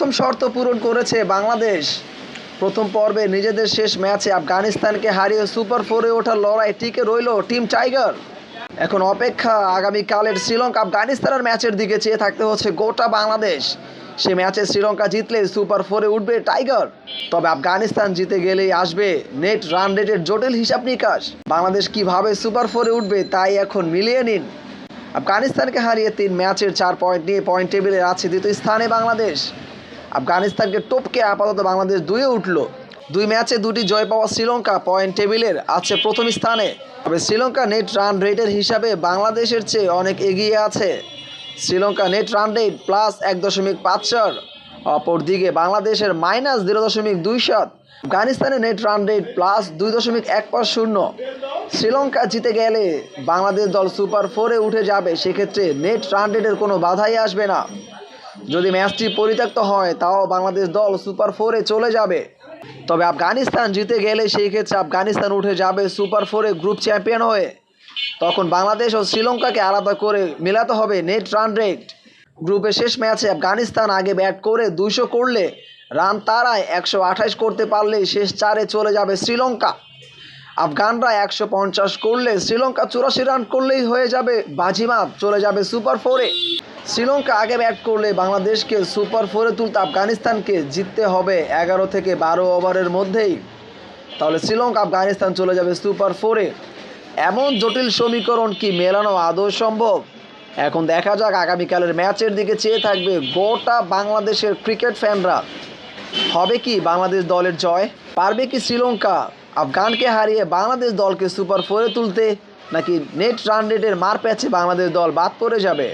প্রথম শর্ত পূরণ করেছে বাংলাদেশ। প্রথম পর্বে নিজেদের শেষ ম্যাচে আফগানিস্তানকে হারিয়ে সুপার ফোরে ওঠার লড়াই টিকে রইল টিম টাইগার। এখন অপেক্ষা আগামীকালের শ্রীলঙ্কা আফগানিস্তানের ম্যাচের দিকে চেয়ে থাকতে হচ্ছে গোটা বাংলাদেশ। সে ম্যাচে শ্রীলঙ্কা জিতলে সুপার ফোরে উঠবে টাইগার। তবে আফগানিস্তান জিতে গেলেই আসবে নেট রান রেটের জটিল হিসাব নিকাশ। বাংলাদেশ কীভাবে সুপার ফোরে উঠবে তাই এখন মিলিয়ে নিন। আফগানিস্তানকে হারিয়ে তিন ম্যাচের চার পয়েন্ট নিয়ে পয়েন্ট টেবিলে আছে দ্বিতীয় স্থানে বাংলাদেশ। আফগানিস্তানকে টপকে আপাতত বাংলাদেশ দুয়ে উঠল। দুই ম্যাচে দুটি জয় পাওয়া শ্রীলঙ্কা পয়েন্ট টেবিলের আছে প্রথম স্থানে। তবে শ্রীলঙ্কা নেট রান রেটের হিসাবে বাংলাদেশের চেয়ে অনেক এগিয়ে আছে। Sri Lanka net run rate plus এক দশমিক পাঁচ চার। অপরদিকে বাংলাদেশের মাইনাস জিরো দশমিক দুই সাত। আফগানিস্তানের নেট রান রেট প্লাস দুই দশমিক এক পাঁচ শূন্য। শ্রীলঙ্কা জিতে গেলে বাংলাদেশ দল সুপার ফোরে উঠে যাবে। সেক্ষেত্রে নেট রান রেটের কোনো বাধাই আসবে না। যদি ম্যাচটি পরিত্যক্ত হয়, তাও বাংলাদেশ দল সুপার ফোরে চলে যাবে। তবে আফগানিস্তান জিতে গেলে সেই ক্ষেত্রে আফগানিস্তান উঠে যাবে সুপার ফোরে গ্রুপ চ্যাম্পিয়ন হয়ে। তখন বাংলাদেশ ও শ্রীলঙ্কাকে আলাদা করে মেলাতে হবে নেট রান রেট। গ্রুপের শেষ ম্যাচে আফগানিস্তান আগে ব্যাট করে দুইশো করলে, রান তারায় একশো আঠাশ করতে পারলে শেষ চারে চলে যাবে শ্রীলঙ্কা। আফগানরা একশো পঞ্চাশ করলে শ্রীলঙ্কা চুরাশি রান করলেই হয়ে যাবে বাজিমাত, চলে যাবে সুপার ফোরে। শ্রীলঙ্কা আগে ব্যাট করলে বাংলাদেশকে সুপার ফোরে তুলতে আফগানিস্তানকে জিততে হবে এগারো থেকে বারো ওভারের মধ্যেই। তাহলে শ্রীলঙ্কা আফগানিস্তান চলে যাবে সুপার ফোরে। এমন জটিল সমীকরণ কি মেলানো আদৌ সম্ভব? এখন দেখা যাক আগামীকালের ম্যাচের দিকে চেয়ে থাকবে গোটা বাংলাদেশের ক্রিকেট ফ্যানরা। হবে কি বাংলাদেশ দলের জয়? পারবে কি শ্রীলঙ্কা? আফগানকে হারিয়ে বাংলাদেশ দলকে সুপার ফোরে তুলতে নাকি নেট রান রেটের মার প্যাচে বাংলাদেশ দল? বাদ পড়ে যাবে।